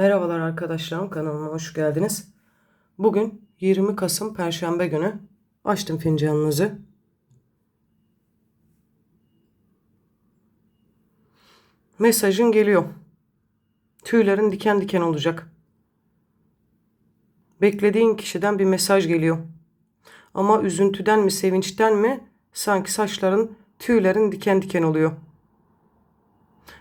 Merhabalar arkadaşlarım kanalıma hoş geldiniz. Bugün 20 Kasım Perşembe günü açtım fincanınızı. Mesajın geliyor. Tüylerin diken diken olacak. Beklediğin kişiden bir mesaj geliyor. Ama üzüntüden mi sevinçten mi sanki saçların tüylerin diken diken oluyor.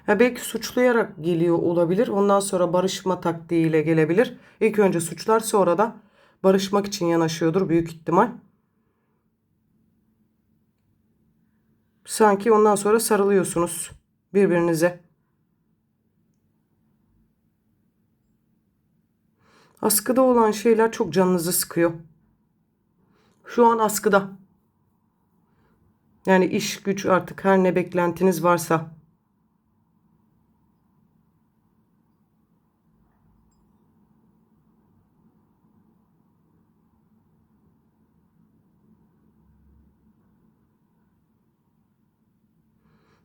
Ya belki suçlayarak geliyor olabilir. Ondan sonra barışma taktiğiyle gelebilir. İlk önce suçlar sonra da barışmak için yanaşıyordur büyük ihtimal. Sanki ondan sonra sarılıyorsunuz birbirinize. Askıda olan şeyler çok canınızı sıkıyor. Şu an askıda. Yani iş güç artık her ne beklentiniz varsa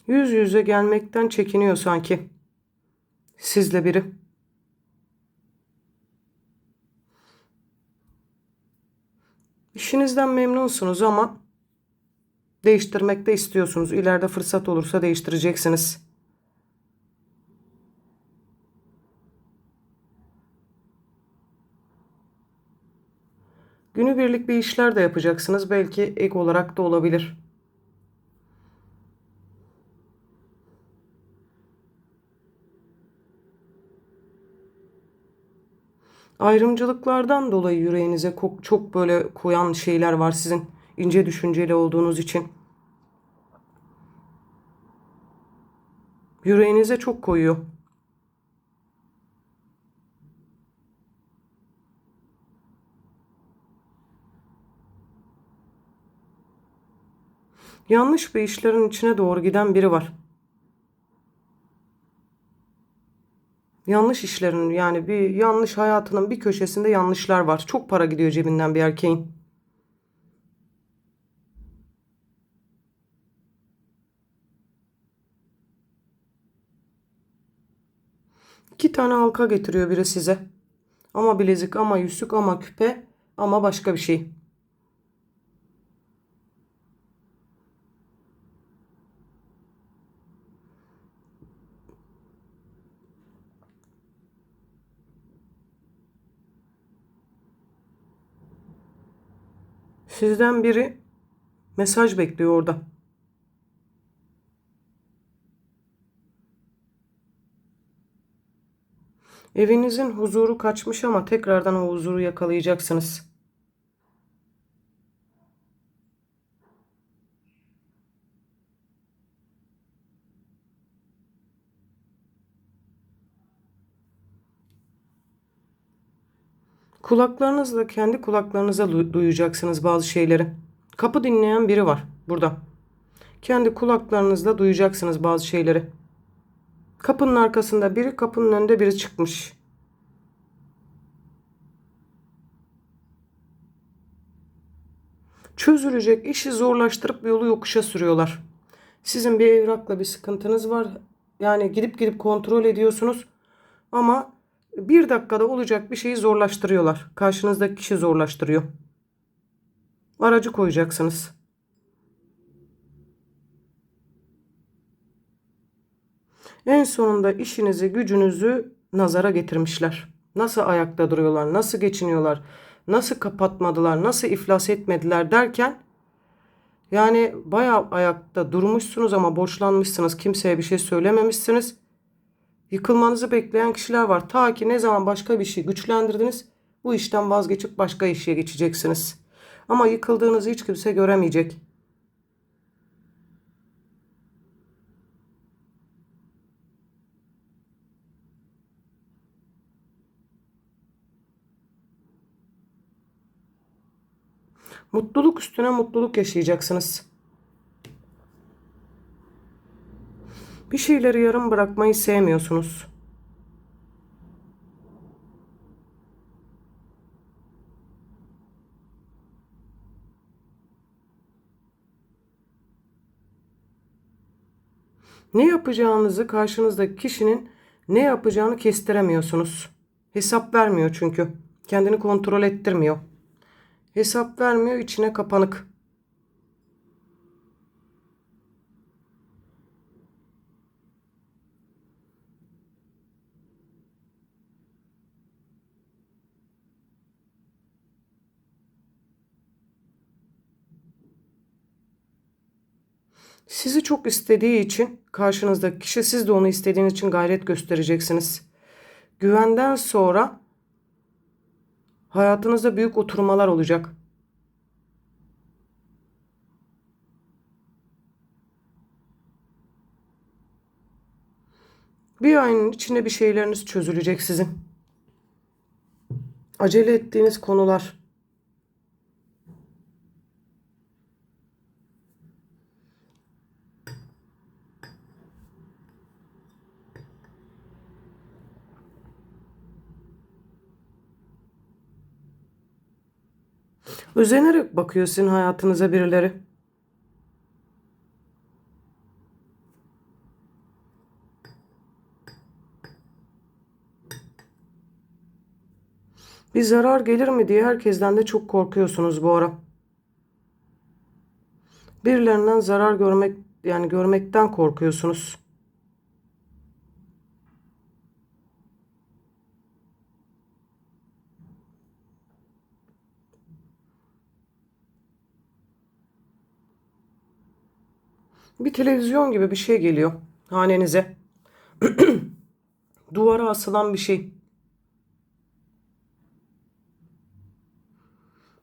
Yüz yüze gelmekten çekiniyor sanki. Sizle biri. İşinizden memnunsunuz ama değiştirmek de istiyorsunuz. İleride fırsat olursa değiştireceksiniz. Günübirlik bir işler de yapacaksınız. Belki ek olarak da olabilir. Ayrımcılıklardan dolayı yüreğinize çok böyle koyan şeyler var sizin ince düşünceli olduğunuz için. Yüreğinize çok koyuyor. Yanlış bir işlerin içine doğru giden biri var. Yanlış işlerin yani bir yanlış hayatının bir köşesinde yanlışlar var. Çok para gidiyor cebinden bir erkeğin. İki tane halka getiriyor biri size. Ama bilezik ama yüzük ama küpe ama başka bir şey. Sizden biri mesaj bekliyor orada. Evinizin huzuru kaçmış ama tekrardan o huzuru yakalayacaksınız. Kulaklarınızla kendi kulaklarınıza du- duyacaksınız bazı şeyleri. Kapı dinleyen biri var burada. Kendi kulaklarınızla duyacaksınız bazı şeyleri. Kapının arkasında biri, kapının önünde biri çıkmış. Çözülecek işi zorlaştırıp yolu yokuşa sürüyorlar. Sizin bir evrakla bir sıkıntınız var. Yani gidip gidip kontrol ediyorsunuz. Ama bir dakikada olacak bir şeyi zorlaştırıyorlar. Karşınızdaki kişi zorlaştırıyor. Aracı koyacaksınız. En sonunda işinizi, gücünüzü nazara getirmişler. Nasıl ayakta duruyorlar, nasıl geçiniyorlar, nasıl kapatmadılar, nasıl iflas etmediler derken yani bayağı ayakta durmuşsunuz ama borçlanmışsınız. Kimseye bir şey söylememişsiniz. Yıkılmanızı bekleyen kişiler var. Ta ki ne zaman başka bir şey güçlendirdiniz, bu işten vazgeçip başka işe geçeceksiniz. Ama yıkıldığınızı hiç kimse göremeyecek. Mutluluk üstüne mutluluk yaşayacaksınız. Bir şeyleri yarım bırakmayı sevmiyorsunuz. Ne yapacağınızı karşınızdaki kişinin ne yapacağını kestiremiyorsunuz. Hesap vermiyor çünkü. Kendini kontrol ettirmiyor. Hesap vermiyor, içine kapanık. Sizi çok istediği için karşınızdaki kişi siz de onu istediğiniz için gayret göstereceksiniz. Güvenden sonra hayatınızda büyük oturmalar olacak. Bir ayın içinde bir şeyleriniz çözülecek sizin. Acele ettiğiniz konular. Özenerek bakıyor sizin hayatınıza birileri. Bir zarar gelir mi diye herkesten de çok korkuyorsunuz bu ara. Birilerinden zarar görmek yani görmekten korkuyorsunuz. Bir televizyon gibi bir şey geliyor hanenize. Duvara asılan bir şey.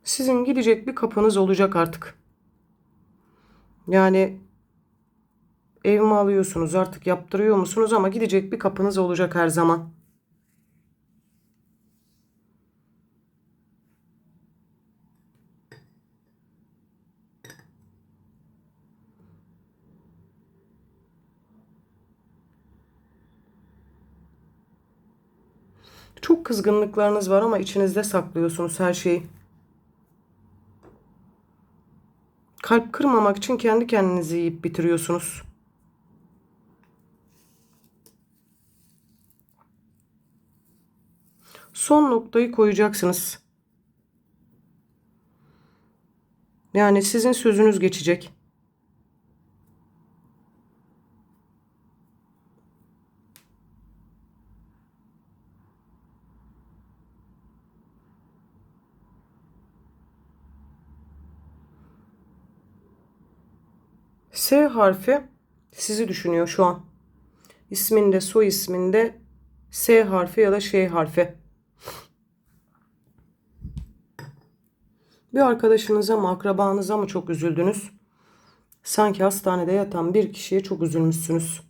Sizin gidecek bir kapınız olacak artık. Yani ev mi alıyorsunuz artık yaptırıyor musunuz ama gidecek bir kapınız olacak her zaman. Çok kızgınlıklarınız var ama içinizde saklıyorsunuz her şeyi. Kalp kırmamak için kendi kendinizi yiyip bitiriyorsunuz. Son noktayı koyacaksınız. Yani sizin sözünüz geçecek. S harfi sizi düşünüyor şu an. İsminde, soy isminde S harfi ya da Ş harfi. Bir arkadaşınıza mı, akrabanıza mı çok üzüldünüz? Sanki hastanede yatan bir kişiye çok üzülmüşsünüz.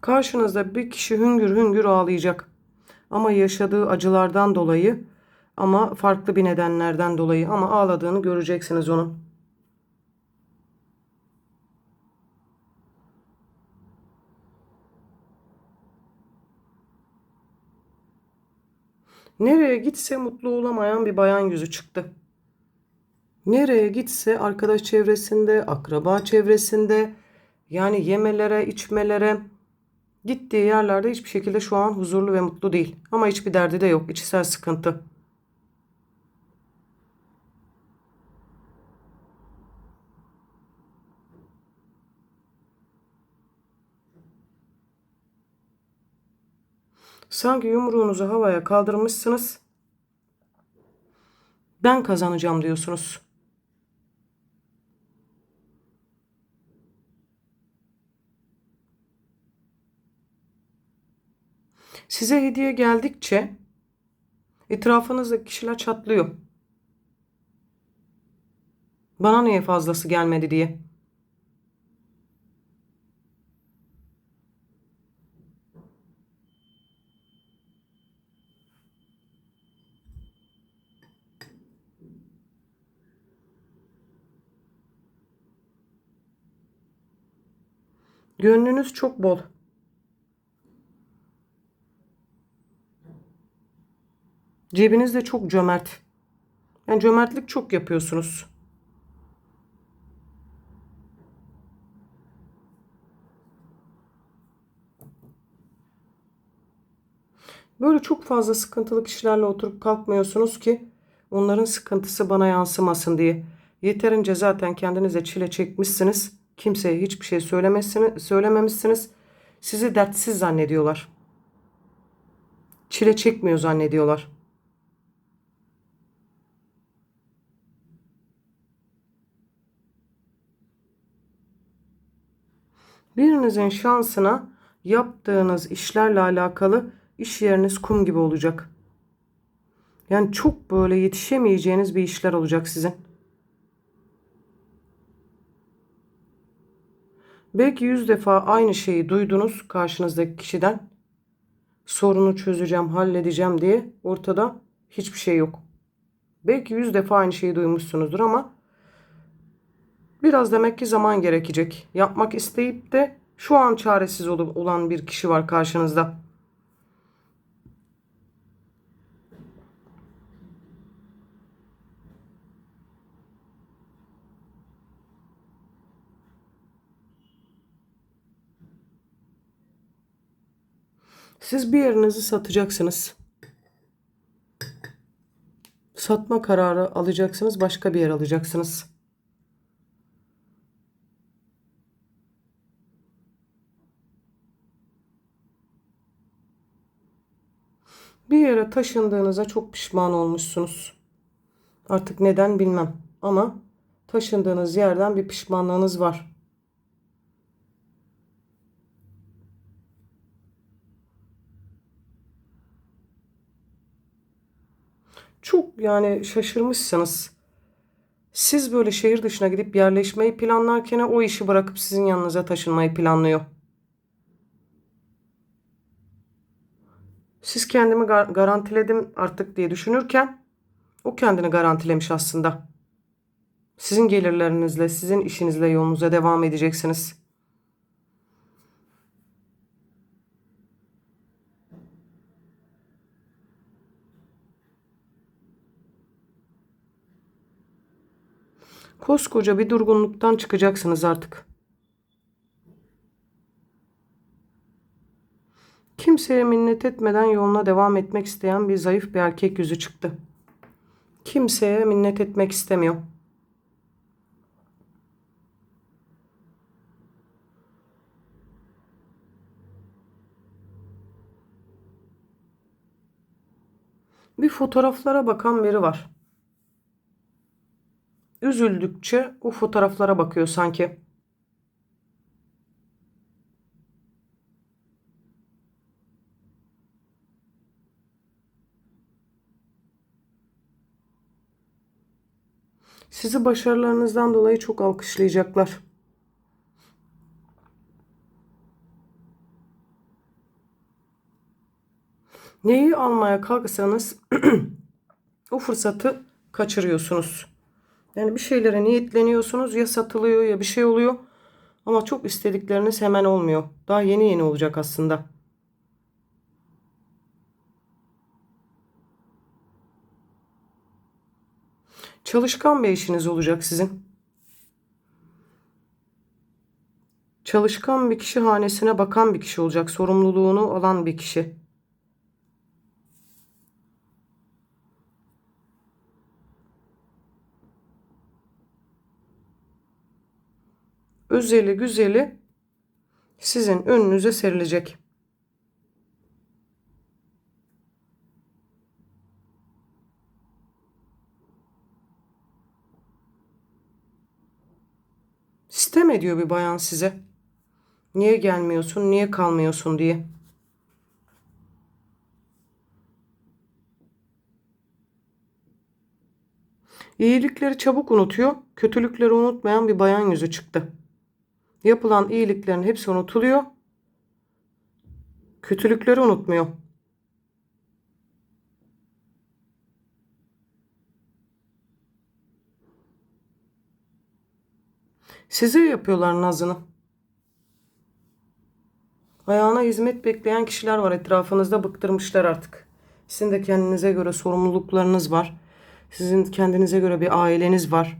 Karşınızda bir kişi hüngür hüngür ağlayacak. Ama yaşadığı acılardan dolayı ama farklı bir nedenlerden dolayı ama ağladığını göreceksiniz onun. Nereye gitse mutlu olamayan bir bayan yüzü çıktı. Nereye gitse arkadaş çevresinde, akraba çevresinde, yani yemelere, içmelere, gittiği yerlerde hiçbir şekilde şu an huzurlu ve mutlu değil. Ama hiçbir derdi de yok, içsel sıkıntı. Sanki yumruğunuzu havaya kaldırmışsınız. Ben kazanacağım diyorsunuz. Size hediye geldikçe etrafınızdaki kişiler çatlıyor. Bana niye fazlası gelmedi diye. Gönlünüz çok bol. Cebiniz de çok cömert. Yani cömertlik çok yapıyorsunuz. Böyle çok fazla sıkıntılı kişilerle oturup kalkmıyorsunuz ki onların sıkıntısı bana yansımasın diye. Yeterince zaten kendinize çile çekmişsiniz. Kimseye hiçbir şey söylememişsiniz. Sizi dertsiz zannediyorlar. Çile çekmiyor zannediyorlar. Birinizin şansına yaptığınız işlerle alakalı iş yeriniz kum gibi olacak. Yani çok böyle yetişemeyeceğiniz bir işler olacak sizin. Belki yüz defa aynı şeyi duydunuz karşınızdaki kişiden. Sorunu çözeceğim, halledeceğim diye ortada hiçbir şey yok. Belki yüz defa aynı şeyi duymuşsunuzdur ama biraz demek ki zaman gerekecek. Yapmak isteyip de şu an çaresiz olan bir kişi var karşınızda. Siz bir yerinizi satacaksınız. Satma kararı alacaksınız, başka bir yer alacaksınız. Bir yere taşındığınıza çok pişman olmuşsunuz. Artık neden bilmem ama taşındığınız yerden bir pişmanlığınız var. Çok yani şaşırmışsınız. Siz böyle şehir dışına gidip yerleşmeyi planlarken o işi bırakıp sizin yanınıza taşınmayı planlıyor. Siz kendimi gar- garantiledim artık diye düşünürken o kendini garantilemiş aslında. Sizin gelirlerinizle, sizin işinizle yolunuza devam edeceksiniz. Koskoca bir durgunluktan çıkacaksınız artık. Kimseye minnet etmeden yoluna devam etmek isteyen bir zayıf bir erkek yüzü çıktı. Kimseye minnet etmek istemiyor. Bir fotoğraflara bakan biri var. Üzüldükçe o fotoğraflara bakıyor sanki. Sizi başarılarınızdan dolayı çok alkışlayacaklar. Neyi almaya kalksanız o fırsatı kaçırıyorsunuz. Yani bir şeylere niyetleniyorsunuz ya satılıyor ya bir şey oluyor. Ama çok istedikleriniz hemen olmuyor. Daha yeni yeni olacak aslında. Çalışkan bir işiniz olacak sizin. Çalışkan bir kişi hanesine bakan bir kişi olacak. Sorumluluğunu alan bir kişi. Özeli güzeli sizin önünüze serilecek. Sitem ediyor bir bayan size. Niye gelmiyorsun, niye kalmıyorsun diye. İyilikleri çabuk unutuyor, kötülükleri unutmayan bir bayan yüzü çıktı. Yapılan iyiliklerin hepsi unutuluyor. Kötülükleri unutmuyor. Size yapıyorlar nazını. Ayağına hizmet bekleyen kişiler var etrafınızda bıktırmışlar artık. Sizin de kendinize göre sorumluluklarınız var. Sizin kendinize göre bir aileniz var.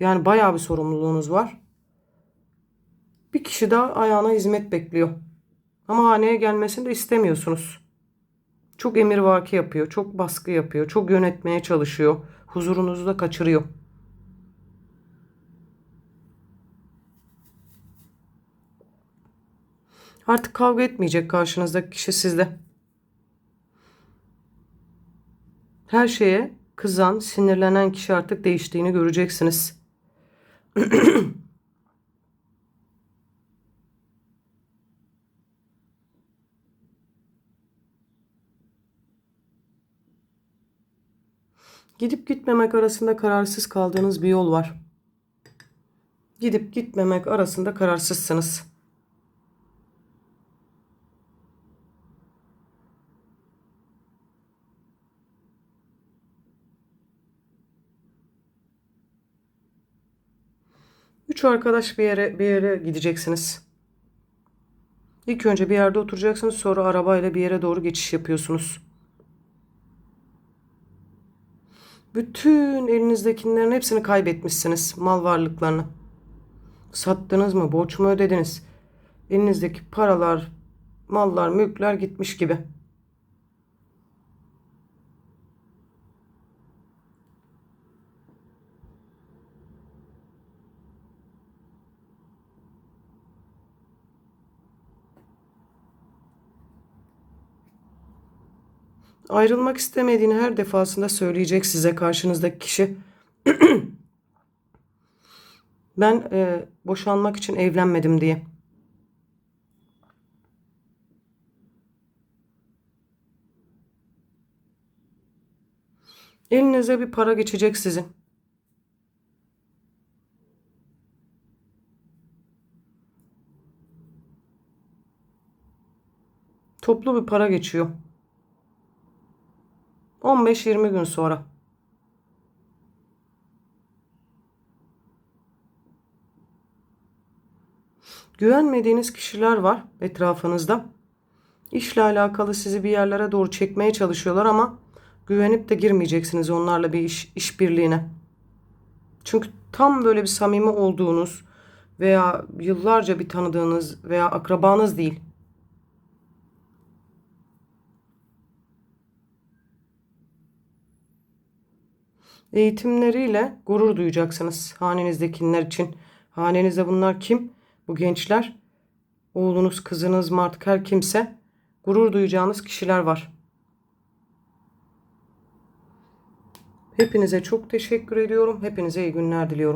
Yani bayağı bir sorumluluğunuz var. Bir kişi daha ayağına hizmet bekliyor. Ama haneye gelmesini de istemiyorsunuz. Çok emirvaki yapıyor, çok baskı yapıyor, çok yönetmeye çalışıyor. Huzurunuzu da kaçırıyor. Artık kavga etmeyecek karşınızdaki kişi sizle. Her şeye kızan, sinirlenen kişi artık değiştiğini göreceksiniz. Gidip gitmemek arasında kararsız kaldığınız bir yol var. Gidip gitmemek arasında kararsızsınız. Üç arkadaş bir yere bir yere gideceksiniz. İlk önce bir yerde oturacaksınız, sonra arabayla bir yere doğru geçiş yapıyorsunuz. Bütün elinizdekilerin hepsini kaybetmişsiniz, mal varlıklarını. Sattınız mı, borç mu ödediniz? Elinizdeki paralar, mallar, mülkler gitmiş gibi. Ayrılmak istemediğini her defasında söyleyecek size karşınızdaki kişi. ben e, boşanmak için evlenmedim diye. Elinize bir para geçecek sizin. Toplu bir para geçiyor. 15-20 gün sonra. Güvenmediğiniz kişiler var etrafınızda. İşle alakalı sizi bir yerlere doğru çekmeye çalışıyorlar ama güvenip de girmeyeceksiniz onlarla bir iş işbirliğine. Çünkü tam böyle bir samimi olduğunuz veya yıllarca bir tanıdığınız veya akrabanız değil. Eğitimleriyle gurur duyacaksınız hanenizdekiler için. Hanenizde bunlar kim? Bu gençler. Oğlunuz, kızınız artık her kimse gurur duyacağınız kişiler var. Hepinize çok teşekkür ediyorum. Hepinize iyi günler diliyorum.